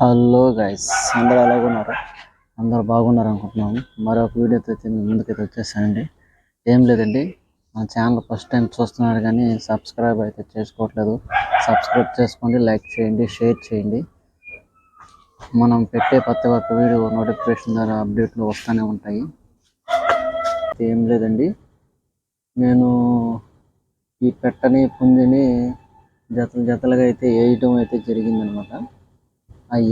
Hello guys అందరూ అలాగే ఉన్నారు? అందరూ బాగున్నారు అనుకుంటున్నాము. మరొక వీడియోతో అయితే మీ ముందుకైతే వచ్చేసానండి ఏం లేదండి మా ఛానల్ ఫస్ట్ టైం చూస్తున్నారు కానీ సబ్స్క్రైబ్ అయితే చేసుకోవట్లేదు. సబ్స్క్రైబ్ చేసుకోండి లైక్ చేయండి షేర్ చేయండి. మనం పెట్టే ప్రతి ఒక్క వీడియో నోటిఫికేషన్ ద్వారా అప్డేట్లు వస్తూనే ఉంటాయి. ఏం లేదండి నేను ఈ పెట్టని పుంజిని జతలు జతలుగా అయితే వేయటం అయితే జరిగిందనమాట.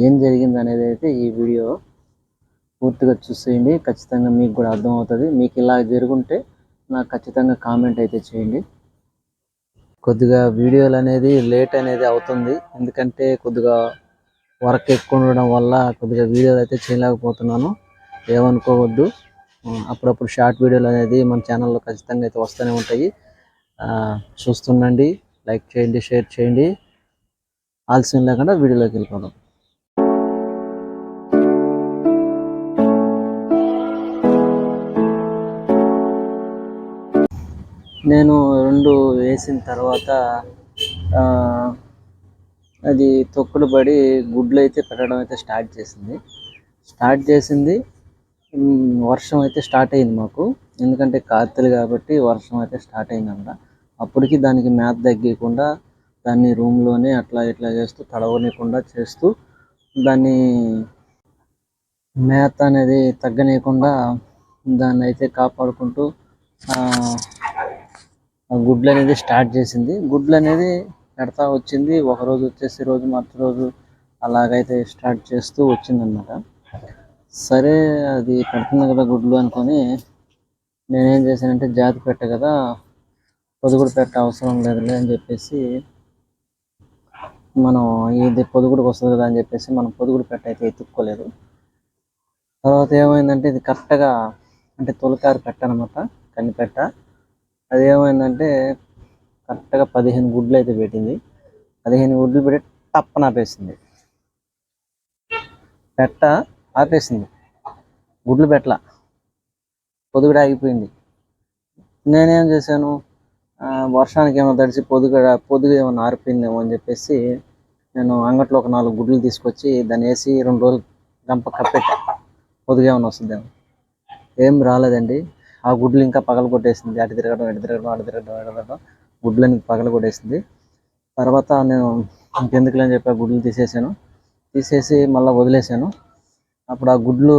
ఏం జరిగింది అనేది అయితే ఈ వీడియో పూర్తిగా చూసేయండి. ఖచ్చితంగా మీకు కూడా అర్థమవుతుంది. మీకు ఇలా జరుగుంటే నాకు ఖచ్చితంగా కామెంట్ అయితే చేయండి. కొద్దిగా వీడియోలు అనేది లేట్ అనేది అవుతుంది. ఎందుకంటే కొద్దిగా వర్క్ ఎక్కువ ఉండడం వల్ల కొద్దిగా వీడియోలు అయితే చేయలేకపోతున్నాను. ఏమనుకోవద్దు. అప్పుడప్పుడు షార్ట్ వీడియోలు అనేది మన ఛానల్లో ఖచ్చితంగా అయితే వస్తూనే ఉంటాయి. చూస్తుండండి లైక్ చేయండి షేర్ చేయండి. ఆలస్యం లేకుండా వీడియోలోకి వెళ్ళిపోదాం. నేను రెండు వేసిన తర్వాత అది తొక్కుడు పడి గుడ్లు అయితే పెట్టడం అయితే స్టార్ట్ చేసింది. స్టార్ట్ చేసింది వర్షం అయితే స్టార్ట్ అయింది మాకు. ఎందుకంటే కాతలు కాబట్టి వర్షం అయితే స్టార్ట్ అయిందంట. అప్పటికి దానికి మేత తగ్గకుండా దాన్ని రూమ్లోనే అట్లా ఇట్లా చేస్తూ తడవనీయకుండా చేస్తూ దాన్ని మేత అనేది తగ్గనీయకుండా దాన్ని అయితే కాపాడుకుంటూ గుడ్లు అనేది స్టార్ట్ చేసింది. గుడ్లు అనేది పెడతా వచ్చింది. ఒక రోజు వచ్చేసి రోజు మరొక రోజు అలాగైతే స్టార్ట్ చేస్తూ వచ్చిందన్నమాట. సరే అది పెడుతుంది కదా గుడ్లు అనుకొని నేనేం చేశానంటే జాతి పెట్ట కదా పొదుగుడు పెట్ట అవసరం లేదులే అని చెప్పేసి మనం ఇది పొదుగుడికి వస్తుంది కదా అని చెప్పేసి మనం పొదుగుడు పెట్ట అయితే ఎత్తుక్కోలేదు. తర్వాత ఏమైందంటే ఇది కరెక్ట్గా అంటే తొలకారు పెట్ట అనమాట కనిపెట్ట అది ఏమైందంటే కరెక్ట్గా పదిహేను గుడ్లు అయితే పెట్టింది. పదిహేను గుడ్లు పెట్టి టప్పన ఆపేసింది. పెట్ట ఆపేసింది. గుడ్లు పెట్టల. పొదుగుడు ఆగిపోయింది. నేనేం చేశాను? వర్షానికి ఏమైనా తడిసి పొదుగు పొదుగు ఏమైనా ఆరిపోయిందేమో అని చెప్పేసి నేను అంగట్లో ఒక నాలుగు గుడ్లు తీసుకొచ్చి దాన్ని వేసి రెండు రోజులు గంప కప్పెట్టా. పొదుగు ఏమైనా వస్తుందేమో. ఏం రాలేదండి. ఆ గుడ్లు ఇంకా పగల కొట్టేసింది. అటు తిరగడం ఇటు తిరగడం అటు తిరగడం ఇటు తిరగడం. గుడ్లని పగల కొట్టేసింది. తర్వాత నేను ఇంకెందుకులే అని చెప్పి ఆ గుడ్లు తీసేసాను. తీసేసి మళ్ళీ వదిలేసాను. అప్పుడు ఆ గుడ్లు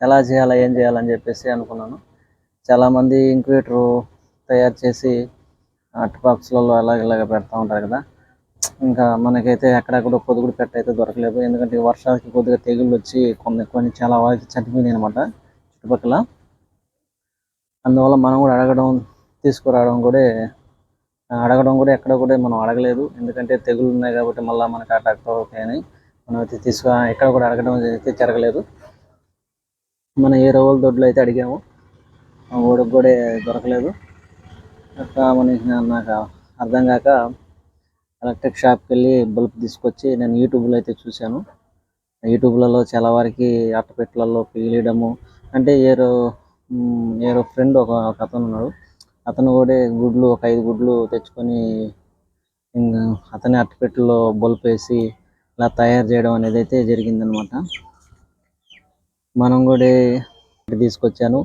ఎలా చేయాలా ఏం చేయాలని చెప్పేసి అనుకున్నాను. చాలామంది ఇంక్యుబేటర్ తయారు చేసి అట్ బాక్స్లలో అలాగ ఇలాగ పెడతా ఉంటారు కదా. ఇంకా మనకైతే ఎక్కడెక్కడ పొదుగుడు పెట్ట అయితే దొరకలేదు. ఎందుకంటే వర్షాలకి కొద్దిగా తెగుళ్ళు వచ్చి కొన్ని కొన్ని చాలా వరకు చనిపోయినాయి అనమాట చుట్టుపక్కల. అందువల్ల మనం కూడా అడగడం తీసుకురావడం కూడా అడగడం కూడా ఎక్కడ కూడా మనం అడగలేదు. ఎందుకంటే తెగులు ఉన్నాయి కాబట్టి మళ్ళీ మనకి అటాక్ అవుతాయని మనం అయితే తీసుకు ఎక్కడ కూడా అడగడం అయితే జరగలేదు. మన ఏ రోజుల దొడ్లో అయితే అడిగాము ఆ కూడా దొరకలేదు. అట్లా నాకు అర్థం కాక ఎలక్ట్రిక్ షాప్కి వెళ్ళి బల్బ్ తీసుకొచ్చి నేను యూట్యూబ్లో అయితే చూశాను. యూట్యూబ్లలో చాలా వారికి అట్టపెట్లలో పీలియడము అంటే ఏరో మ్, ఫ్రెండ్ ఒక ఒక అతను ఉన్నాడు. అతను కూడా గుడ్లు ఒక ఐదు గుడ్లు తెచ్చుకొని అతని అట్టపెట్టెలో బల్బ్ వేసి ఇలా తయారు చేయడం అనేది అయితే జరిగిందనమాట మనం కూడా తీసుకొచ్చాను.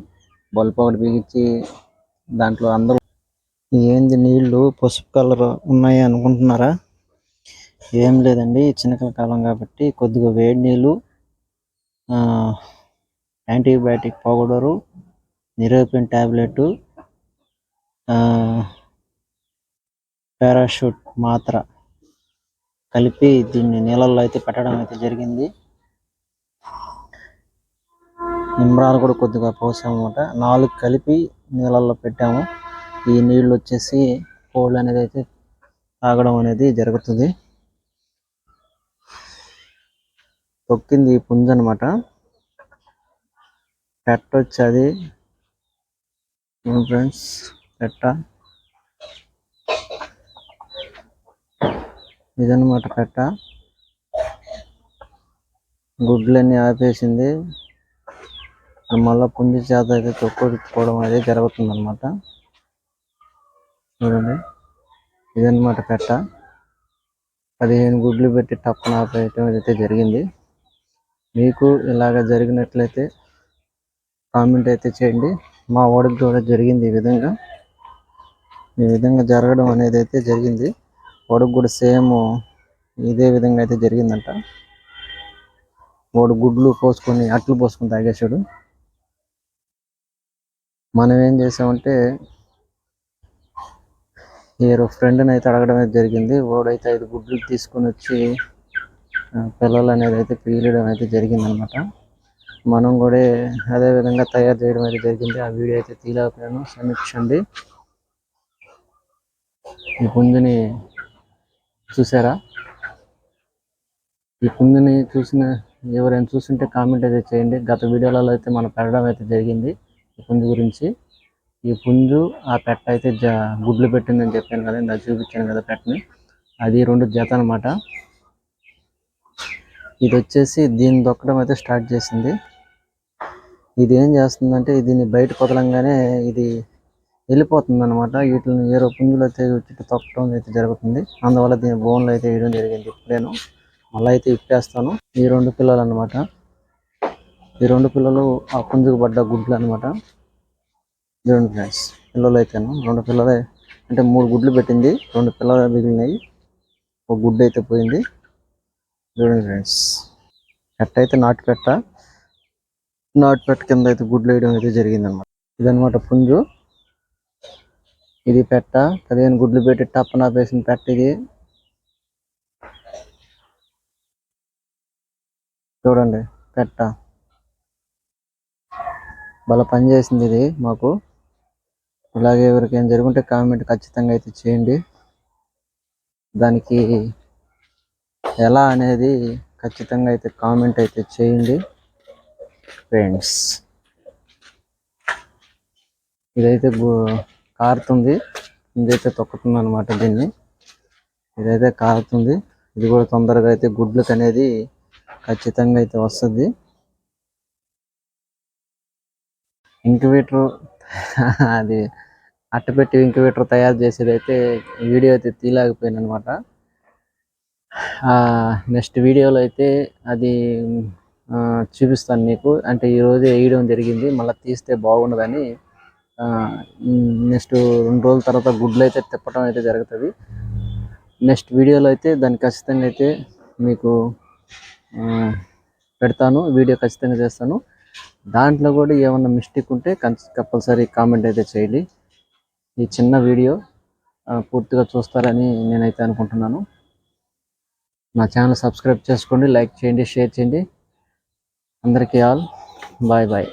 బల్బ్ ఒకటి బిగించి దాంట్లో అందరూ ఏంది నీళ్ళు పసుపు కలర్ ఉన్నాయి అనుకుంటున్నారా? ఏం లేదండి చిన్నకల కాలం కాబట్టి కొద్దిగా వేడి నీళ్ళు ఆ, యాంటీబయాటిక్ పౌడరు నిరోపిన్ టాబ్లెట్ పారాషూట్ మాత్ర కలిపి దీన్ని నీళ్ళల్లో అయితే పెట్టడం అయితే జరిగింది. నిమ్మరాలు కూడా కొద్దిగా పోసామన్నమాట. నాలుగు కలిపి నీళ్ళల్లో పెట్టాము. ఈ నీళ్ళు వచ్చేసి కోళ్ళు అనేది అయితే తాగడం అనేది జరుగుతుంది. తొక్కింది ఈ పుంజ అనమాట పెట్టొచ్చి అది ఫ్రెండ్స్ పెట్ట. ఇదనమాట పెట్ట. గుడ్లన్నీ ఆపేసింది. మళ్ళీ పుంజు చేత అయితే తొక్కుకోవడం అనేది జరుగుతుంది అనమాట చూడండి. ఇదనమాట పెట్ట. పదిహేను గుడ్లు పెట్టి టప్పున ఆపేయటం అయితే జరిగింది. మీకు ఇలాగ జరిగినట్లయితే కామెంట్ అయితే చేయండి. మా వాడికి కూడా జరిగింది ఈ విధంగా. ఈ విధంగా జరగడం అనేది అయితే జరిగింది. వాడికి కూడా సేమ్ ఇదే విధంగా అయితే జరిగిందంట. వాడు గుడ్లు పోసుకొని అట్లు పోసుకొని తాగేశాడు. మనం ఏం చేసామంటే హీరో ఫ్రెండ్ని అయితే అడగడం అయితే జరిగింది. వాడైతే ఐదు గుడ్లు తీసుకొని వచ్చి పిల్లలు అనేది అయితే పీలడం అయితే జరిగిందనమాట. మనం కూడా అదే విధంగా తయారు చేయడం అయితే జరిగింది. ఆ వీడియో అయితే తీయలేకపోయాను. సమీక్షండి ఈ పుంజుని చూసారా? ఈ పుంజుని చూసిన ఎవరైనా చూస్తుంటే కామెంట్ అయితే చేయండి. గత వీడియోలలో అయితే మనం పెట్టడం అయితే జరిగింది ఈ పుంజు గురించి. ఈ పుంజు ఆ పెట్ట అయితే జ గుడ్లు పెట్టిందని చెప్పాను కదా ఇందాక చూపించాను కదా పెట్టని. అది రెండు జత అనమాట ఇది వచ్చేసి దీన్ని దొక్కడం అయితే స్టార్ట్ చేసింది. ఇది ఏం చేస్తుందంటే దీన్ని బయట కొదలంగానే ఇది వెళ్ళిపోతుంది అనమాట వీటిని ఏరో పుంజులు అయితే వచ్చి తొక్కడం అయితే జరుగుతుంది. అందువల్ల దీని బోన్లు అయితే వేయడం జరిగింది. ఇప్పుడేను మళ్ళీ అయితే ఇప్పేస్తాను ఈ రెండు పిల్లలు అనమాట ఈ రెండు పిల్లలు ఆ పుంజుకు పడ్డ గుడ్లు అనమాట రెండు ఫ్రెండ్స్ పిల్లలు అయితేను రెండు పిల్లలే అంటే మూడు గుడ్లు పెట్టింది. రెండు పిల్లలు మిగిలినాయి. ఒక గుడ్డు అయితే పోయింది. చూడండి ఫ్రెండ్స్ కట్ట అయితే నాటు పెట్ట నాట్ పెట్ట కింద అయితే గుడ్లు వేయడం అయితే జరిగింది అనమాట ఇదనమాట పుంజు. ఇది పెట్ట. పదిహేను గుడ్లు పెట్టి టప్పన వేసిన పెట్ట ఇది. చూడండి పెట్ట. బాగా పనిచేసింది ఇది మాకు. ఇలాగే ఎవరికైనా జరుగుంటే కామెంట్ ఖచ్చితంగా అయితే చేయండి. దానికి ఎలా అనేది ఖచ్చితంగా అయితే కామెంట్ అయితే చేయండి. ఫ్రెండ్స్ ఇదైతే కారుతుంది ఇదైతే తొక్కుతుంది అనమాట దీన్ని. ఇదైతే కారుతుంది ఇది కూడా తొందరగా అయితే గుడ్లకు అనేది ఖచ్చితంగా అయితే వస్తుంది. ఇంక్యుబేటర్ అది అట్టపెట్టి ఇంక్యుబేటర్ తయారు చేసేది అయితే వీడియో అయితే తీయలేకపోయాను అనమాట నెక్స్ట్ వీడియోలో అయితే అది చూపిస్తాను మీకు అంటే ఈరోజు వేయడం జరిగింది. మళ్ళీ తీస్తే బాగుండదని నెక్స్ట్ రెండు రోజుల తర్వాత గుడ్లు అయితే తిప్పడం అయితే జరుగుతుంది. నెక్స్ట్ వీడియోలో అయితే దాన్ని ఖచ్చితంగా అయితే మీకు పెడతాను. వీడియో ఖచ్చితంగా చేస్తాను. దాంట్లో కూడా ఏమన్నా మిస్టేక్ ఉంటే కంపల్సరీ కామెంట్ అయితే చేయండి. ఈ చిన్న వీడియో పూర్తిగా చూస్తారని నేనైతే అనుకుంటున్నాను. నా ఛానల్ సబ్స్క్రైబ్ చేసుకోండి లైక్ చేయండి షేర్ చేయండి. అందరికీ ఆల్ బాయ్ బాయ్